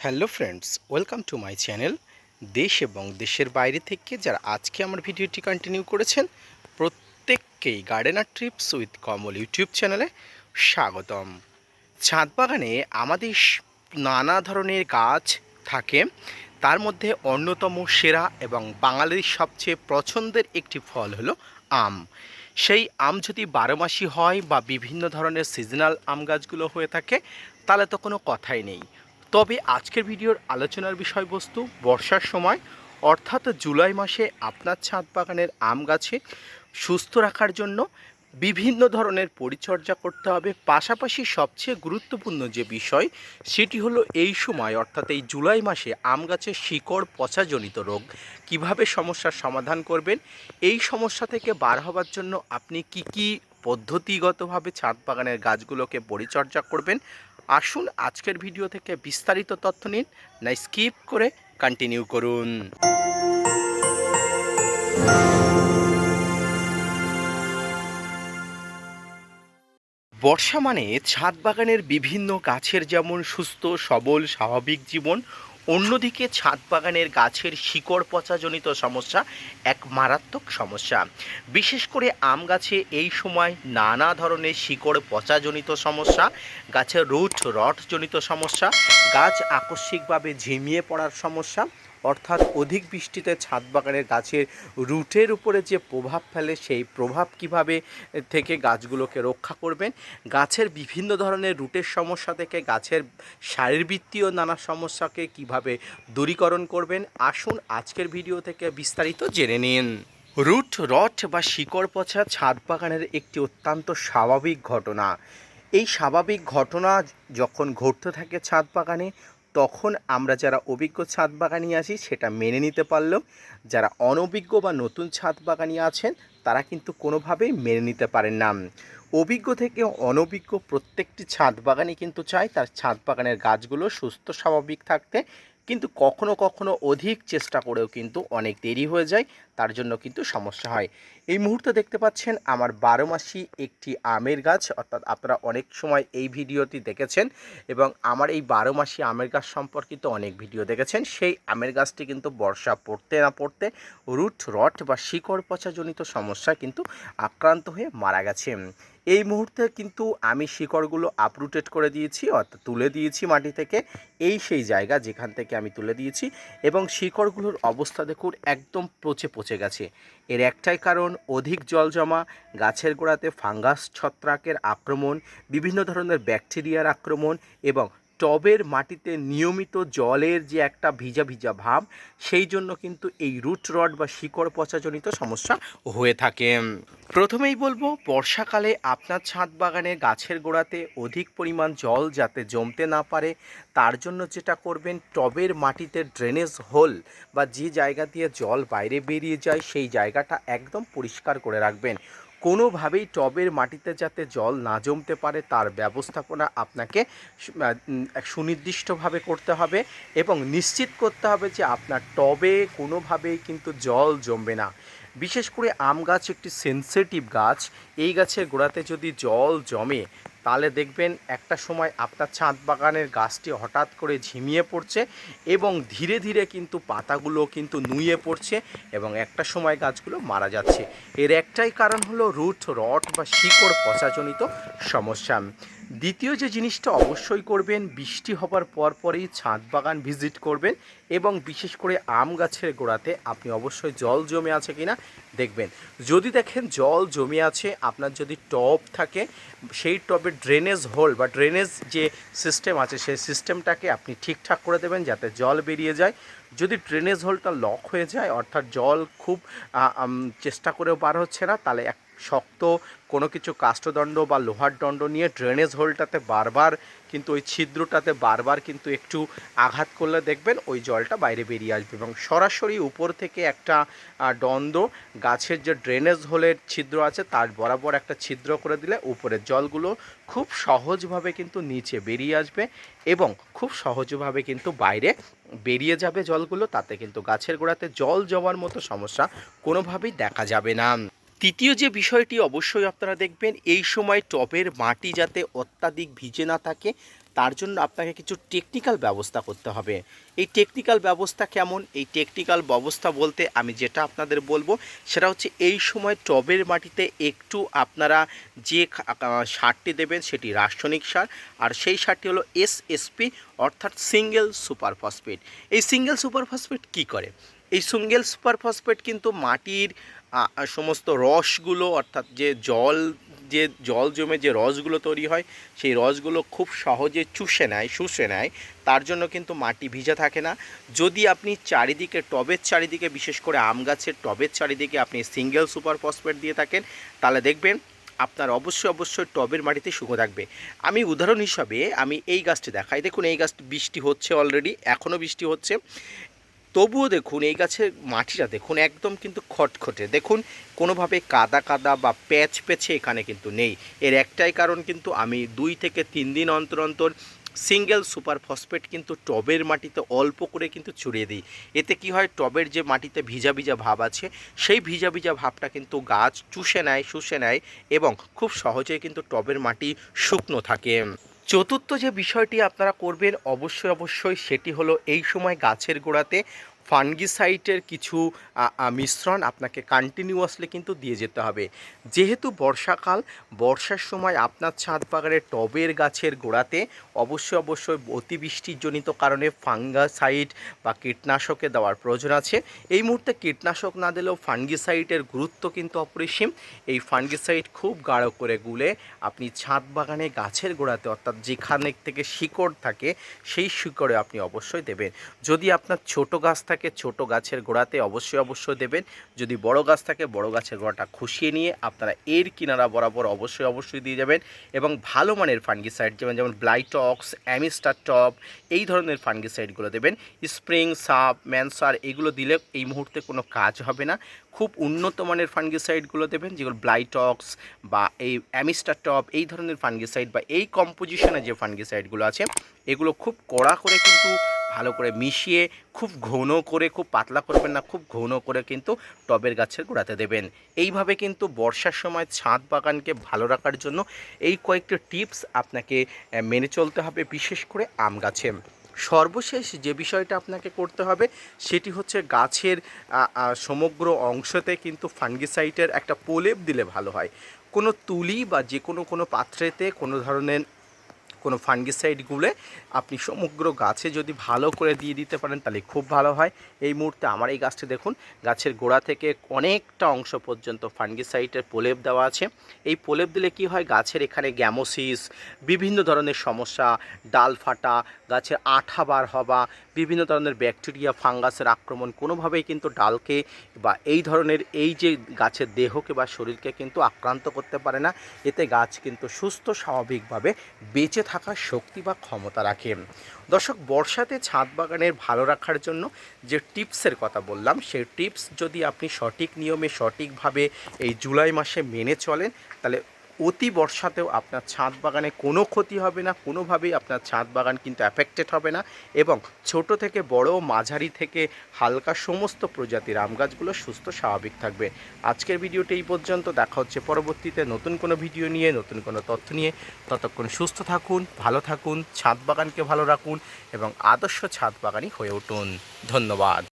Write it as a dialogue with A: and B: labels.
A: Hello friends, welcome to my channel দেশ এবং দেশের বাইরে থেকে যারা আজকে আমার ভিডিওটি কন্টিনিউ করেছেন, প্রত্যেককেই gardener trips with Kamal YouTube চ্যানেলে স্বাগতম। ছাদ বাগানে আমাদের নানা ধরনের গাছ থাকে, তার মধ্যে অন্যতম সেরা এবং বাঙালির সবচেয়ে পছন্দের একটি ফল হলো আম। সেই আম যদি বারো মাসি হয় বা বিভিন্ন ধরনের সিজনাল আম গাছগুলো হয়ে থাকে, তাহলে তো কোনো কথাই নেই। তবে আজকের ভিডিওর আলোচনার বিষয়বস্তু, বর্ষার সময়, অর্থাৎ জুলাই মাসে আপনার ছাদ বাগানের আম গাছে সুস্থ রাখার জন্য বিভিন্ন ধরনের পরিচর্যা করতে হবে। পাশাপাশি সবচেয়ে গুরুত্বপূর্ণ যে বিষয়, সেটি হলো এই সময়, অর্থাৎ এই জুলাই মাসে আম গাছের শিকড় পচাজনিত রোগ কীভাবে সমস্যার সমাধান করবেন, এই সমস্যা থেকে বার হওয়ার জন্য আপনি কি কি পদ্ধতিগতভাবে ছাদ বাগানের গাছগুলোকে পরিচর্যা করবেন আসুন আজকের ভিডিও থেকে বিস্তারিত তথ্য নিন। না, স্কিপ করে কন্টিনিউ করুন। বর্ষা মানে ছাদ বাগানের বিভিন্ন গাছের যেমন সুস্থ, সবল, স্বাভাবিক জীবন অন্যদিকে ছাদ বাগানের গাছের শিকড় পচাজনিত সমস্যা এক মারাত্মক সমস্যা। বিশেষ করে আম গাছে এই সময় নানা ধরনের শিকড় পচাজনিত সমস্যা গাছের রুট, রটজনিত সমস্যা, গাছ আকস্মিকভাবে ঝিমিয়ে পড়ার সমস্যা অর্থাৎ অধিক বৃষ্টিতে ছাদ বাগানের গাছের রুটের উপরে যে প্রভাব ফেলে, সেই প্রভাব কীভাবে থেকে গাছগুলোকে রক্ষা করবেন? গাছের বিভিন্ন ধরনের রুটের সমস্যা থেকে, গাছের শারীরবৃত্তীয় নানা সমস্যাকে কীভাবে দূরীকরণ করবেন? আসুন আজকের ভিডিও থেকে বিস্তারিত জেনে নিন। রুট, রট বা শিকড় পচা ছাদ বাগানের একটি অত্যন্ত স্বাভাবিক ঘটনা। এই স্বাভাবিক ঘটনা যখন ঘটতে থাকে ছাদ বাগানে তখন আমরা যারা অভিজ্ঞ ছাদ বাগানি আছি, সেটা মেনে নিতে পারল যারা অনভিজ্ঞ বা নতুন ছাদ বাগানি আছেন, তারা কিন্তু কোনোভাবেই মেনে নিতে পারেন না। অভিজ্ঞ থেকে অনভিজ্ঞ প্রত্যেকটি ছাদ বাগানই কিন্তু চায় তার ছাদ বাগানের গাছগুলো সুস্থ, স্বাভাবিক থাকতে কিন্তু কখনো কখনো অধিক চেষ্টা করেও কিন্তু অনেক দেরি হয়ে যায়, তার জন্য কিন্তু সমস্যা হয়। এই মুহূর্তে দেখতে পাচ্ছেন আমার বারো মাসি একটি আমের গাছ, অর্থাৎ আপনারা অনেক সময় এই ভিডিওটি দেখেছেন এবং আমার এই বারো মাসি আমের গাছ সম্পর্কিত অনেক ভিডিও দেখেছেন। সেই আমের গাছটি কিন্তু বর্ষা পড়তে না পড়তে রুট, রট বা শিকড় পচাজনিত সমস্যা কিন্তু আক্রান্ত হয়ে মারা গেছে। এই মুহূর্তে কিন্তু আমি শিকড়গুলো আপরুটেড করে দিয়েছি, অর্থাৎ তুলে দিয়েছি মাটি থেকে। এই সেই জায়গা যেখান থেকে আমি তুলে দিয়েছি এবং শিকড়গুলোর অবস্থা দেখুন একদম পচে পচে গেছে। এর একটাই কারণ, অধিক জল জমা, গাছের গোড়াতে ফাঙ্গাস ছত্রাকের আক্রমণ, বিভিন্ন ধরনের ব্যাকটেরিয়ার আক্রমণ এবং টবের মাটিতে নিয়মিত জলের যে একটা ভিজা ভিজা ভাব, সেই জন্য কিন্তু এই রুট রড বা শিকড় পচাজনিত সমস্যা হয়ে থাকে। প্রথমেই বলব, বর্ষাকালে আপনার ছাদ বাগানে গাছের গোড়াতে অধিক পরিমাণ জল যাতে জমতে না পারে, তার জন্য যেটা করবেন, টবের মাটিতে ড্রেনেজ হোল বা যে জায়গা দিয়ে জল বাইরে বেরিয়ে যায়, সেই জায়গাটা একদম পরিষ্কার করে রাখবেন। কোনোভাবেই টবের মাটিতে যাতে জল না জমতে পারে, তার ব্যবস্থাপনা আপনাকে সুনির্দিষ্টভাবে করতে হবে এবং নিশ্চিত করতে হবে যে আপনার টবে কোনোভাবেই কিন্তু জল জমবে না। বিশেষ করে আম গাছ একটি সেন্সিটিভ গাছ, এই গাছের গোড়াতে যদি জল জমে তাহলে দেখবেন একটা সময় আপনার ছাদ বাগানের গাছটি হঠাৎ করে ঝিমিয়ে পড়ছে এবং ধীরে ধীরে কিন্তু পাতাগুলো কিন্তু নুয়ে পড়ছে এবং একটা সময় গাছগুলো মারা যাচ্ছে। এর একটাই কারণ হলো রুট রট বা শিকড় পচাজনিত সমস্যা। দ্বিতীয় যে জিনিসটা অবশ্যই করবেন, বৃষ্টি হবার পর পরপরই ছাদ বাগান ভিজিট করবেন এবং বিশেষ করে আম গাছের গোড়াতে আপনি অবশ্যই জল জমে আছে কিনা দেখবেন। যদি দেখেন জল জমে আছে, আপনার যদি টব থাকে, সেই টবের ড্রেনেজ হোল বা ড্রেনেজ যে সিস্টেম আছে, সেই সিস্টেমটাকে আপনি ঠিকঠাক করে দেবেন যাতে জল বেরিয়ে যায়। যদি ড্রেনেজ হোলটা লক হয়ে যায়, অর্থাৎ জল খুব চেষ্টা করেও বার হচ্ছে না, তাহলে এক শক্ত কোনো কিছু কাষ্ঠদণ্ড বা লোহার দণ্ড নিয়ে ড্রেনেজ হোলটাতে বারবার কিন্তু ওই ছিদ্রটাতে বারবার কিন্তু একটু আঘাত করলে দেখবেন ওই জলটা বাইরে বেরিয়ে আসবে এবং সরাসরি উপর থেকে একটা দ্বন্দ্ব গাছের যে ড্রেনেজ হোলের ছিদ্র আছে তার বরাবর একটা ছিদ্র করে দিলে উপরের জলগুলো খুব সহজভাবে কিন্তু নিচে বেরিয়ে আসবে এবং খুব সহজভাবে কিন্তু বাইরে বেরিয়ে যাবে জলগুলো, তাতে কিন্তু গাছের গোড়াতে জল জমার মতো সমস্যা কোনোভাবেই দেখা যাবে না। তৃতীয় যে বিষয়টি অবশ্যই আপনারা দেখবেন, এই সময় টবের মাটি যাতে অত্যাধিক ভিজে না থাকে, তার জন্য আপনাকে কিছু টেকনিক্যাল ব্যবস্থা করতে হবে। এই টেকনিক্যাল ব্যবস্থা কেমন? এই টেকনিক্যাল ব্যবস্থা বলতে আমি যেটা আপনাদের বলব, সেটা হচ্ছে এই সময় টবের মাটিতে একটু আপনারা যে সারটি দেবেন সেটি রাসায়নিক সার, আর সেই সারটি হলো এসএসপি অর্থাৎ সিঙ্গেল সুপার ফসফেট এই সিঙ্গেল সুপার ফসফেট কী করে? এই সিঙ্গেল সুপার ফসফেট কিন্তু মাটির সমস্ত রসগুলো, অর্থাৎ যে জল যে জল জমে যে রসগুলো তৈরি হয়, সেই রসগুলো খুব সহজে চুষে নেয়, শুষে নেয়। তার জন্য কিন্তু মাটি ভিজা থাকে না। যদি আপনি চারিদিকে, টবের চারিদিকে, বিশেষ করে আম গাছের টবের চারিদিকে আপনি সিঙ্গেল সুপার ফসফেট দিয়ে থাকেন, তাহলে দেখবেন আপনার অবশ্যই অবশ্যই টবের মাটিতে শুকো থাকবে। আমি উদাহরণ হিসাবে আমি এই গাছটি দেখাই। দেখুন, এই গাছটি বৃষ্টি হচ্ছে অলরেডি এখনও বৃষ্টি হচ্ছে। তবুও দেখুন, এই গাছের মাটিটা দেখুন, একদম কিন্তু খটখটে। দেখুন, কোনোভাবে কাদা কাদা বা প্যাচ প্যাচে এখানে কিন্তু নেই। এর একটাই কারণ কিন্তু আমি দুই থেকে তিন দিন অন্তর অন্তর সিঙ্গেল সুপার ফসফেট কিন্তু টবের মাটিতে অল্প করে কিন্তু ছড়িয়ে দিই। এতে কি হয়, টবের যে মাটিতে ভিজা ভিজা ভাব আছে, সেই ভিজা ভিজা ভাবটা কিন্তু গাছ চুষে নেয়, শুষে নেয় এবং খুব সহজেই কিন্তু টবের মাটি শুকনো থাকে। চতুর্থ যে বিষয়টি আপনারা করবেন অবশ্যই অবশ্যই সেটি হলো এই সময় গাছের গোড়াতে ফানগিসাইটের কিছু মিশ্রণ আপনাকে কন্টিনিউয়াসলি কিন্তু দিয়ে যেতে হবে। যেহেতু বর্ষাকাল, বর্ষার সময় আপনার ছাদ বাগানের টবের গাছের গোড়াতে অবশ্যই অবশ্যই অতিবৃষ্টিজনিত কারণে ফাঙ্গাসাইড বা কীটনাশকে দেওয়ার প্রয়োজন আছে। এই মুহূর্তে কীটনাশক না দিলেও ফানগিসাইডের গুরুত্ব কিন্তু অপরিসীম। এই ফানগিসাইড খুব গাঢ় করে গুলে আপনি ছাদ বাগানে গাছের গোড়াতে, অর্থাৎ যেখানে থেকে শিকড় থাকে, সেই শিকড়ে আপনি অবশ্যই দেবেন। যদি আপনার ছোট গাছ থাকে ছোট গাছের গোড়াতে অবশ্যই অবশ্যই দেবেন। যদি বড় গাছ থাকে, বড় গাছের গোড়াটা খুশিয়ে নিয়ে আপনারা এর কিনারা বরাবর অবশ্যই অবশ্যই দিয়ে যাবেন এবং ভালো মানের ফানগিসাইড যেমন যেমন ব্লাইটক্স অ্যামিস্টার টপ এই ধরনের ফানগিসাইডগুলো দেবেন। স্প্রিং সাপ ম্যানসার এগুলো দিলে এই মুহূর্তে কোনো কাজ হবে না। খুব উন্নত মানের ফানগিসাইডগুলো দেবেন, যেগুলো ব্লাইটক্স বা এই অ্যামিস্টার টপ এই ধরনের ফানগিসাইড বা এই কম্পোজিশনে যে ফানগিসাইডগুলো আছে, এগুলো খুব কড়া করে কিন্তু ভালো করে মিশিয়ে খুব ঘন করে, খুব পাতলা করবেন না, খুব ঘন করে কিন্তু টবের গাছের গোড়াতে দেবেন। এইভাবে কিন্তু বর্ষার সময় ছাদ বাগানকে ভালো রাখার জন্য এই কয়েকটি টিপস আপনাকে মেনে চলতে হবে বিশেষ করে আম গাছে। সর্বশেষ যে বিষয়টা আপনাকে করতে হবে সেটি হচ্ছে গাছের সমগ্র অংশতে কিন্তু ফাঙ্গিসাইটের একটা প্রলেপ দিলে ভালো হয়। কোনো তুলি বা যে কোনো কোনো পাত্রেতে কোনো ধরনের কোনো ফাঙ্গিসাইড গুলে আপনি সমগ্র গাছে যদি ভালো করে দিয়ে দিতে পারেন, তাহলে খুব ভালো হয়। এই মুহূর্তে আমার এই গাছটি দেখুন, গাছের গোড়া থেকে অনেকটা অংশ পর্যন্ত ফাঙ্গিসাইডের প্রলেপ দেওয়া আছে। এই প্রলেপ দিলে কি হয়, গাছের এখানে গ্যামোসিস, বিভিন্ন ধরনের সমস্যা, ডাল ফাটা, গাছের আঠা বার হওয়া, বিভিন্ন ধরনের ব্যাকটেরিয়া, ফাঙ্গাসের আক্রমণ, কোনোভাবেই কিন্তু ডালকে বা এই ধরনের এই যে গাছের দেহকে বা শরীরকে কিন্তু আক্রান্ত করতে পারে না। এতে গাছ কিন্তু সুস্থ, স্বাভাবিকভাবে বেঁচে থাকার শক্তি বা ক্ষমতা রাখে। দর্শক, বর্ষাতে ছাদ বাগানের ভালো রাখার জন্য যে টিপসের কথা বললাম, সেই টিপস যদি আপনি সঠিক নিয়মে সঠিকভাবে এই জুলাই মাসে মেনে চলেন, তাহলে অতি বর্ষাতেও আপনার ছাদ বাগানে কোনো ক্ষতি হবে না, কোনোভাবেই আপনার ছাদ বাগান কিন্তু অ্যাফেক্টেড হবে না এবং ছোট থেকে বড়, মাঝারি থেকে হালকা সমস্ত প্রজাতির আম গাছগুলো সুস্থ, স্বাভাবিক থাকবে। আজকের ভিডিওটি এই পর্যন্ত। দেখা হচ্ছে পরবর্তীতে নতুন কোনো ভিডিও নিয়ে, নতুন কোনো তথ্য নিয়ে। ততক্ষণ সুস্থ থাকুন, ভালো থাকুন, ছাদ বাগানকে ভালো রাখুন এবং আদর্শ ছাদ বাগানই হয়ে উঠুন। ধন্যবাদ।